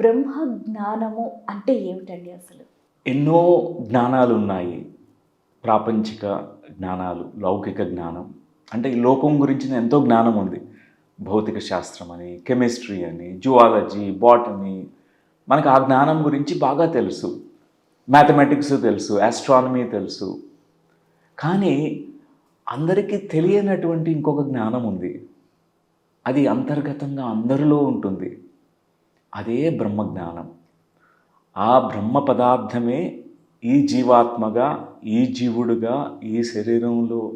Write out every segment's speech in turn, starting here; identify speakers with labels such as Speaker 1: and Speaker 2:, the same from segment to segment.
Speaker 1: బ్రహ్మ జ్ఞానము అంటే ఏమిటండి అసలు?
Speaker 2: ఎన్నో జ్ఞానాలు ఉన్నాయి ప్రాపంచిక జ్ఞానాలు లౌకిక జ్ఞానం. అంటే ఈ లోకం గురించిన ఎంతో జ్ఞానం ఉంది. భౌతిక శాస్త్రం అని కెమిస్ట్రీ అని జువాలజీ బాటనీ. మనకు ఆ జ్ఞానం గురించి బాగా తెలుసు. మ్యాథమెటిక్స్ తెలుసు ఆస్ట్రానమీ తెలుసు. కానీ అందరికీ తెలియనటువంటి ఇంకొక జ్ఞానం ఉంది. అది అంతర్గతంగా అందరిలో ఉంటుంది. అదే బ్రహ్మజ్ఞానం. ఆ బ్రహ్మ పదార్థమే ఈ జీవాత్మగా ఈ జీవుడుగా ఈ శరీరంలో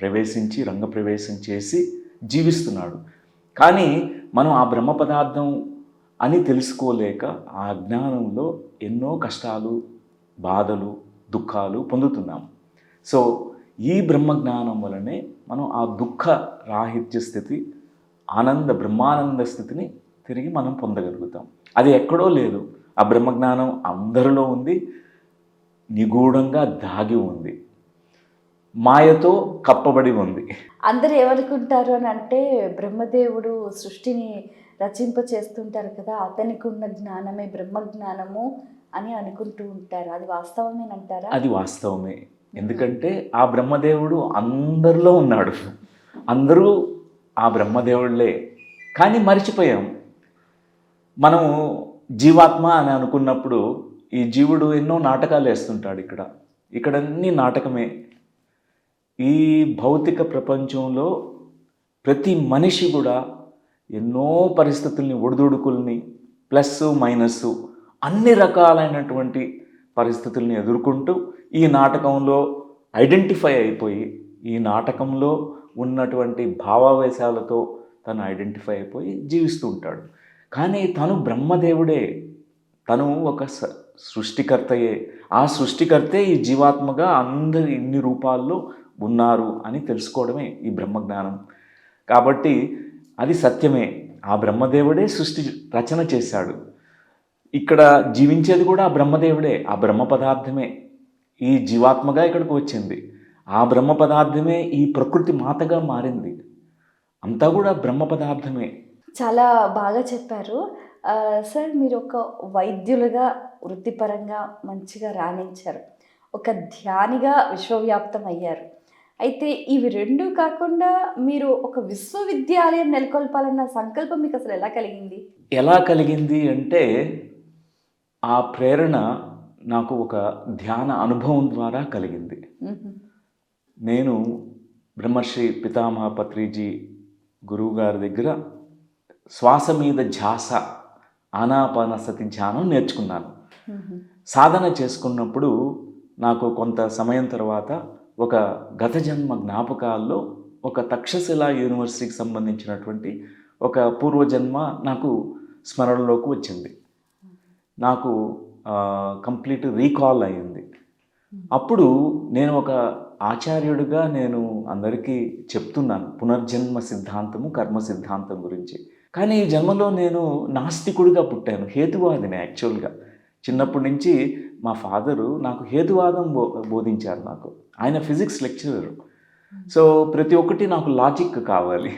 Speaker 2: ప్రవేశించి రంగప్రవేశం చేసి జీవిస్తున్నాడు. కానీ మనం ఆ బ్రహ్మ పదార్థం అని తెలుసుకోలేక ఆ అజ్ఞానంలో ఎన్నో కష్టాలు బాధలు దుఃఖాలు పొందుతున్నాం. సో ఈ బ్రహ్మజ్ఞానం వలనే మనం ఆ దుఃఖ రాహిత్య స్థితి ఆనంద బ్రహ్మానంద స్థితిని తిరిగి మనం పొందగలుగుతాం. అది ఎక్కడో లేదు. ఆ బ్రహ్మజ్ఞానం అందరిలో ఉంది. నిగూఢంగా దాగి ఉంది. మాయతో కప్పబడి ఉంది.
Speaker 1: అందరు ఏమనుకుంటారు అని అంటే బ్రహ్మదేవుడు సృష్టిని రచింప చేస్తుంటారు కదా అతనికి ఉన్న జ్ఞానమే బ్రహ్మ జ్ఞానము అని అనుకుంటూ ఉంటారు. అది వాస్తవమేనంటారా?
Speaker 2: అది వాస్తవమే. ఎందుకంటే ఆ బ్రహ్మదేవుడు అందరిలో ఉన్నాడు. అందరూ ఆ బ్రహ్మదేవుళ్ళే. కానీ మర్చిపోయాం. మనం జీవాత్మ అని అనుకున్నప్పుడు ఈ జీవుడు ఎన్నో నాటకాలు వేస్తుంటాడు ఇక్కడ. ఇక్కడ అన్ని నాటకమే. ఈ భౌతిక ప్రపంచంలో ప్రతి మనిషి కూడా ఎన్నో పరిస్థితుల్ని ఒడిదుడుకుల్ని ప్లస్ మైనస్ అన్ని రకాలైనటువంటి పరిస్థితుల్ని ఎదుర్కొంటూ ఈ నాటకంలో ఐడెంటిఫై అయిపోయి ఈ నాటకంలో ఉన్నటువంటి భావావేశాలతో తను ఐడెంటిఫై అయిపోయి జీవిస్తూ ఉంటాడు. కానీ తను బ్రహ్మదేవుడే. తను ఒక స- సృష్టికర్తయే. ఆ సృష్టికర్తే ఈ జీవాత్మగా అందరి ఇన్ని రూపాల్లో ఉన్నారు అని తెలుసుకోవడమే ఈ బ్రహ్మజ్ఞానం. కాబట్టి అది సత్యమే. ఆ బ్రహ్మదేవుడే సృష్టి రచన చేశాడు. ఇక్కడ జీవించేది కూడా ఆ బ్రహ్మదేవుడే. ఆ బ్రహ్మ పదార్థమే. ఈ జీవాత్మగా ఇక్కడికి వచ్చింది. ఆ బ్రహ్మ పదార్థమే ఈ ప్రకృతి మాతగా మారింది. అంతా కూడా బ్రహ్మ పదార్థమే.
Speaker 1: చాలా బాగా చెప్పారు. సార్ మీరు ఒక వైద్యులుగా వృత్తిపరంగా మంచిగా రాణించారు. ఒక ధ్యానిగా విశ్వవ్యాప్తం అయ్యారు అయితే ఇవి రెండు కాకుండా మీరు ఒక విశ్వవిద్యాలయం నెలకొల్పాలన్న సంకల్పం మీకు అసలు ఎలా కలిగింది?
Speaker 2: ఎలా కలిగింది అంటే ఆ ప్రేరణ నాకు ఒక ధ్యాన అనుభవం ద్వారా కలిగింది. నేను బ్రహ్మర్షి పితామహ పత్రిజీ గురువు గారి దగ్గర శ్వాస మీద ఝాస ఆనాపానసతి ధ్యానం నేర్చుకున్నాను. సాధన చేసుకున్నప్పుడు నాకు కొంత సమయం తర్వాత ఒక గత జన్మ జ్ఞాపకాల్లో ఒక తక్షశిల యూనివర్సిటీకి సంబంధించినటువంటి ఒక పూర్వజన్మ నాకు స్మరణలోకి వచ్చింది. నాకు కంప్లీట్ రీకాల్ అయింది. అప్పుడు నేను ఒక ఆచార్యుడిగా నేను అందరికీ చెప్తున్నాను పునర్జన్మ సిద్ధాంతము కర్మ సిద్ధాంతం గురించి. కానీ ఈ జన్మలో నేను నాస్తికుడిగా పుట్టాను హేతువాదిని యాక్చువల్గా చిన్నప్పటి నుంచి మా ఫాదరు నాకు హేతువాదం బో బోధించారు నాకు. ఆయన ఫిజిక్స్ లెక్చరర్. సో ప్రతి ఒక్కటి నాకు లాజిక్ కావాలి.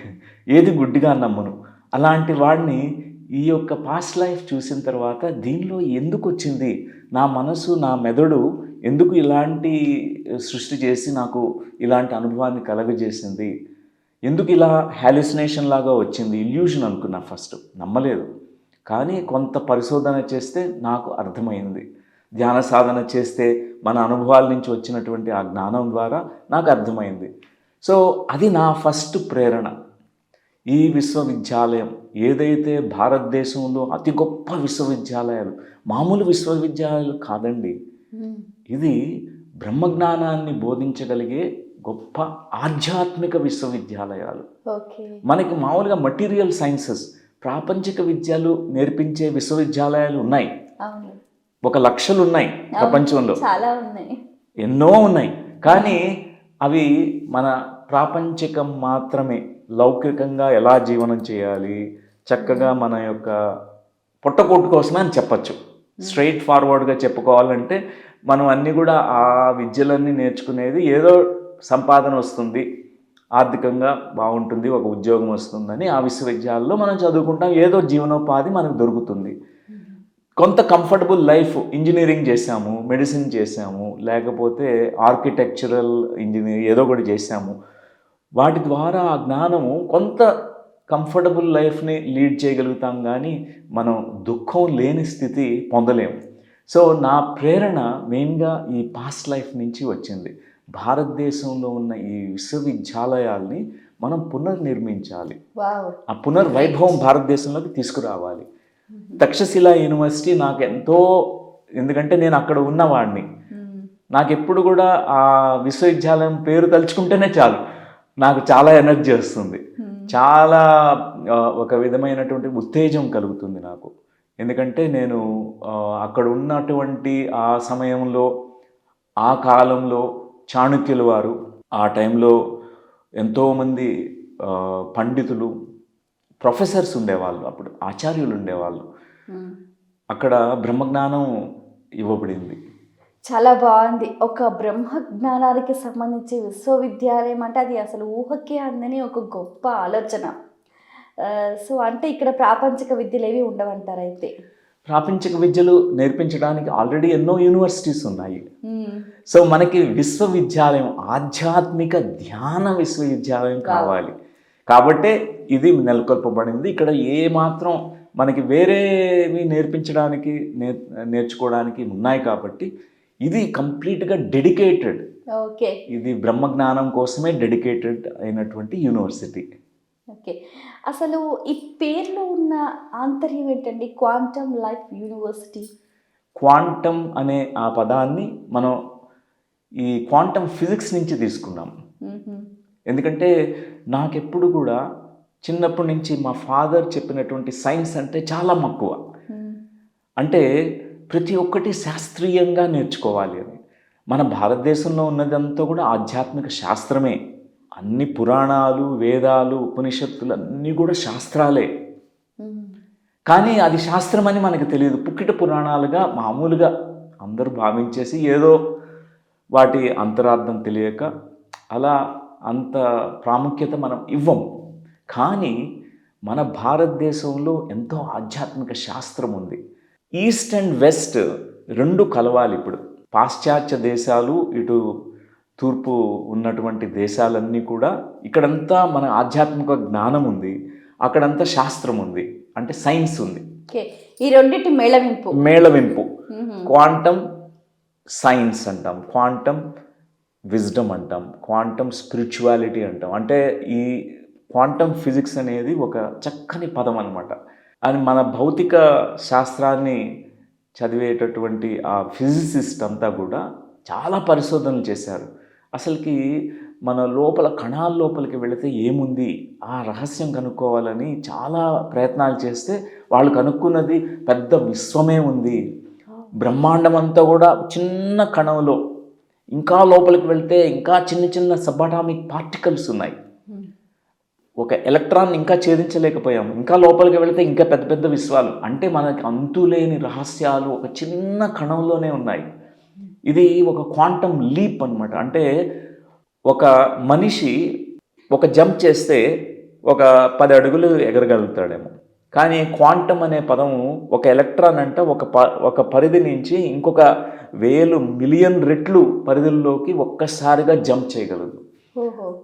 Speaker 2: ఏది గుడ్డిగా నమ్మను. అలాంటి వాడిని ఈ యొక్క పాస్ట్ లైఫ్ చూసిన తర్వాత దీనిలో ఎందుకు వచ్చింది? నా మనసు నా మెదడు ఎందుకు ఇలాంటి సృష్టి చేసి నాకు ఇలాంటి అనుభవాన్ని కలగజేసింది? ఎందుకు ఇలా హాలిసినేషన్ లాగా వచ్చింది? ఇల్యూషన్ అనుకున్నా ఫస్ట్ నమ్మలేదు. కానీ కొంత పరిశోధన చేస్తే నాకు అర్థమైంది. ధ్యాన సాధన చేస్తే మన అనుభవాల నుంచి వచ్చినటువంటి ఆ జ్ఞానం ద్వారా నాకు అర్థమైంది. సో అది నా ఫస్ట్ ప్రేరణ. ఈ విశ్వవిద్యాలయం ఏదైతే భారతదేశంలో అతి గొప్ప విశ్వవిద్యాలయాలు మామూలు విశ్వవిద్యాలయాలు కాదండి.
Speaker 1: మ్మ్.
Speaker 2: ఇది బ్రహ్మజ్ఞానాన్ని బోధించగలిగే గొప్ప ఆధ్యాత్మిక విశ్వవిద్యాలయాలు. మనకి మామూలుగా మటీరియల్ సైన్సెస్ ప్రాపంచిక విద్యలు నేర్పించే విశ్వవిద్యాలయాలు ఉన్నాయి. ఒక లక్షలు ఉన్నాయి ప్రపంచంలో.
Speaker 1: చాలా ఉన్నాయి.
Speaker 2: ఎన్నో ఉన్నాయి. కానీ అవి మన ప్రాపంచికం మాత్రమే. లౌకికంగా ఎలా జీవనం చేయాలి? చక్కగా మన యొక్క పొట్టకోటు కోసమే అని చెప్పచ్చు. స్ట్రైట్ ఫార్వర్డ్గా చెప్పుకోవాలంటే మనం అన్నీ కూడా ఆ విద్యలన్నీ నేర్చుకునేది ఏదో సంపాదన వస్తుంది ఆర్థికంగా బాగుంటుంది ఒక ఉద్యోగం వస్తుందని ఆ విశ్వవిద్యాలయంలో మనం చదువుకుంటాం. ఏదో జీవనోపాధి మనకు దొరుకుతుంది. కొంత కంఫర్టబుల్ లైఫ్ ఇంజనీరింగ్ చేశాము మెడిసిన్ చేసాము లేకపోతే ఆర్కిటెక్చరల్ ఇంజనీర్ ఏదో ఒకటి చేసాము వాటి ద్వారా ఆ జ్ఞానము కొంత కంఫర్టబుల్ లైఫ్ని లీడ్ చేయగలుగుతాం కానీ మనం దుఃఖం లేని స్థితి పొందలేము. సో నా ప్రేరణ మెయిన్గా ఈ పాస్ట్ లైఫ్ నుంచి వచ్చింది. భారతదేశంలో ఉన్న ఈ విశ్వవిద్యాలయాల్ని మనం పునర్నిర్మించాలి. ఆ పునర్వైభవం భారతదేశంలోకి తీసుకురావాలి. తక్షశిల యూనివర్సిటీ నాకు ఎంతో ఎందుకంటే నేను అక్కడ ఉన్నవాడిని. నాకు ఎప్పుడు కూడా ఆ విశ్వవిద్యాలయం పేరు తలుచుకుంటేనే చాలు. నాకు చాలా ఎనర్జీ వస్తుంది. చాలా ఒక విధమైనటువంటి ఉత్తేజం కలుగుతుంది నాకు. ఎందుకంటే నేను అక్కడ ఉన్నటువంటి ఆ సమయంలో ఆ కాలంలో చాణక్యుల వారు. ఆ టైంలో ఎంతోమంది పండితులు ప్రొఫెసర్స్ ఉండేవాళ్ళు. అప్పుడు ఆచార్యులు ఉండేవాళ్ళు. అక్కడ బ్రహ్మజ్ఞానం ఇవ్వబడింది.
Speaker 1: చాలా బాగుంది. ఒక బ్రహ్మ జ్ఞానానికి సంబంధించి విశ్వవిద్యాలయం అంటే అది అసలు ఊహకే అందని ఒక గొప్ప ఆలోచన. సో అంటే ఇక్కడ ప్రాపంచిక విద్యలు ఏవి ఉండవంటారు అయితే?
Speaker 2: ప్రాపంచిక విద్యలు నేర్పించడానికి ఆల్రెడీ ఎన్నో యూనివర్సిటీస్ ఉన్నాయి. సో మనకి విశ్వవిద్యాలయం ఆధ్యాత్మిక ధ్యాన విశ్వవిద్యాలయం కావాలి. కాబట్టే ఇది నెలకొల్పబడింది. ఇక్కడ ఏ మాత్రం మనకి వేరేవి నేర్పించడానికి నేర్ నేర్చుకోవడానికి ఉన్నాయి కాబట్టి ఇది కంప్లీట్గా డెడికేటెడ్.
Speaker 1: ఓకే.
Speaker 2: ఇది బ్రహ్మజ్ఞానం కోసమే డెడికేటెడ్ అయినటువంటి యూనివర్సిటీ.
Speaker 1: ఓకే. అసలు ఈ పేర్లో ఉన్న ఆంతర్యం ఏంటండి? Quantum life university.
Speaker 2: క్వాంటమ్ అనే ఆ పదాన్ని మనం ఈ క్వాంటమ్ ఫిజిక్స్ నుంచి తీసుకున్నాం. ఎందుకంటే నాకెప్పుడు కూడా చిన్నప్పటి నుంచి మా ఫాదర్ చెప్పినటువంటి సైన్స్ అంటే చాలా మక్కువ. అంటే ప్రతి ఒక్కటి శాస్త్రీయంగా నేర్చుకోవాలి అని. మన భారతదేశంలో ఉన్నదంతా కూడా ఆధ్యాత్మిక శాస్త్రమే. అన్ని పురాణాలు వేదాలు ఉపనిషత్తులు అన్నీ కూడా శాస్త్రాలే. కానీ అది శాస్త్రం అని మనకు తెలియదు. పుక్కిట పురాణాలుగా మామూలుగా అందరూ భావించేసి ఏదో వాటి అంతరార్థం తెలియక అలా అంత ప్రాముఖ్యత మనం ఇవ్వం. కానీ మన భారతదేశంలో ఎంతో ఆధ్యాత్మిక శాస్త్రం ఉంది. ఈస్ట్ అండ్ వెస్ట్ రెండు కలవాలి ఇప్పుడు పాశ్చాత్య దేశాలు ఇటు తూర్పు ఉన్నటువంటి దేశాలన్నీ కూడా ఇక్కడంతా మన ఆధ్యాత్మిక జ్ఞానం ఉంది అక్కడంతా శాస్త్రం ఉంది అంటే సైన్స్ ఉంది.
Speaker 1: ఈ రెండింటి మేళవింపు.
Speaker 2: మేళవింపు. క్వాంటమ్ సైన్స్ అంటాం క్వాంటమ్ విజ్డమ్ అంటాం క్వాంటమ్ స్పిరిచువాలిటీ అంటాం. అంటే ఈ క్వాంటమ్ ఫిజిక్స్ అనేది ఒక చక్కని పదం అనమాట అని మన భౌతిక శాస్త్రాన్ని చదివేటటువంటి ఆ ఫిజిసిస్ట్ అంతా కూడా చాలా పరిశోధనలు చేశారు. అసలుకి మన లోపల కణాల లోపలికి వెళితే ఏముంది? ఆ రహస్యం కనుక్కోవాలని చాలా ప్రయత్నాలు చేస్తే వాళ్ళు కనుక్కున్నది పెద్ద విశ్వమే ఉంది. బ్రహ్మాండం అంతా కూడా చిన్న కణంలో ఇంకా లోపలికి వెళ్తే ఇంకా చిన్న చిన్న సబాటామిక్ పార్టికల్స్ ఉన్నాయి. ఒక ఎలక్ట్రాన్ ఇంకా ఛేదించలేకపోయాం. ఇంకా లోపలికి వెళితే ఇంకా పెద్ద పెద్ద విశ్వాలు. అంటే మనకి అంతులేని రహస్యాలు ఒక చిన్న కణంలోనే ఉన్నాయి. ఇది ఒక క్వాంటమ్ లీప్ అన్నమాట. అంటే ఒక మనిషి ఒక జంప్ చేస్తే ఒక పది అడుగులు ఎగరగలుగుతాడేమో. కానీ క్వాంటమ్ అనే పదము ఒక ఎలక్ట్రాన్ అంటే ఒక ప ఒక పరిధి నుంచి ఇంకొక వేలు మిలియన్ రెట్లు పరిధుల్లోకి ఒక్కసారిగా జంప్ చేయగలదు.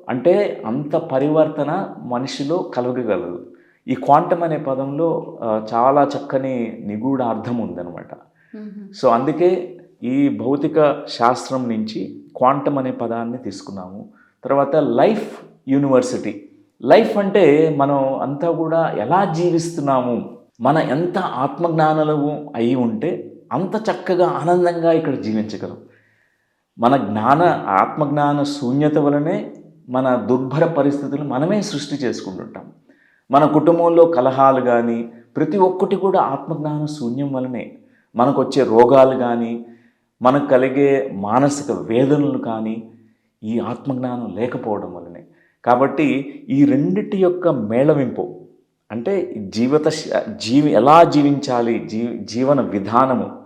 Speaker 2: అంటే అంత పరివర్తన మనిషిలో కలగగలదు. ఈ క్వాంటమ్ అనే పదంలో చాలా చక్కని నిగూఢ అర్థం ఉందన్నమాట.
Speaker 1: మ్మ్.
Speaker 2: సో అందుకే ఈ భౌతిక శాస్త్రం నుంచి క్వాంటమ్ అనే పదాన్ని తీసుకున్నాము. తర్వాత లైఫ్ యూనివర్సిటీ. లైఫ్ అంటే మనం అంతా కూడా ఎలా జీవిస్తున్నాము? మన ఎంత ఆత్మజ్ఞానము అయి ఉంటే అంత చక్కగా ఆనందంగా ఇక్కడ జీవించగలం. మన జ్ఞాన ఆత్మజ్ఞాన శూన్యత వలనే మన దుర్భర పరిస్థితులు మనమే సృష్టి చేసుకుంటుంటాం. మన కుటుంబంలో కలహాలు కానీ ప్రతి ఒక్కటి కూడా ఆత్మజ్ఞాన శూన్యం వలనే మనకు వచ్చే రోగాలు కానీ మనకు కలిగే మానసిక వేదనలు కానీ ఈ ఆత్మజ్ఞానం లేకపోవడం వలనే కాబట్టి ఈ రెండిటి యొక్క మేళవింపు అంటే జీవిత జీవి ఎలా జీవించాలి జీ జీవన విధానము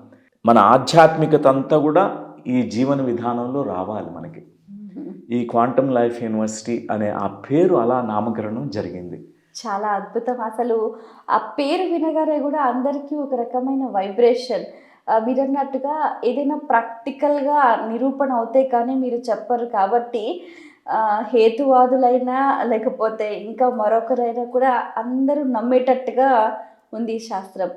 Speaker 2: మన ఆధ్యాత్మికత అంతా కూడా ఈ జీవన విధానంలో రావాలి మనకి. ఈ క్వాంటమ్ లైఫ్ యూనివర్సిటీ అనే ఆ పేరు అలా నామకరణం జరిగింది.
Speaker 1: చాలా అద్భుతం. అసలు ఆ పేరు వినగానే కూడా అందరికీ ఒక రకమైన వైబ్రేషన్. మీరు అన్నట్టుగా ఏదైనా ప్రాక్టికల్గా నిరూపణ అవుతాయి కానీ మీరు చెప్పరు కాబట్టి హేతువాదులైనా లేకపోతే ఇంకా మరొకరైనా కూడా అందరూ నమ్మేటట్టుగా ఉంది శాస్త్రం.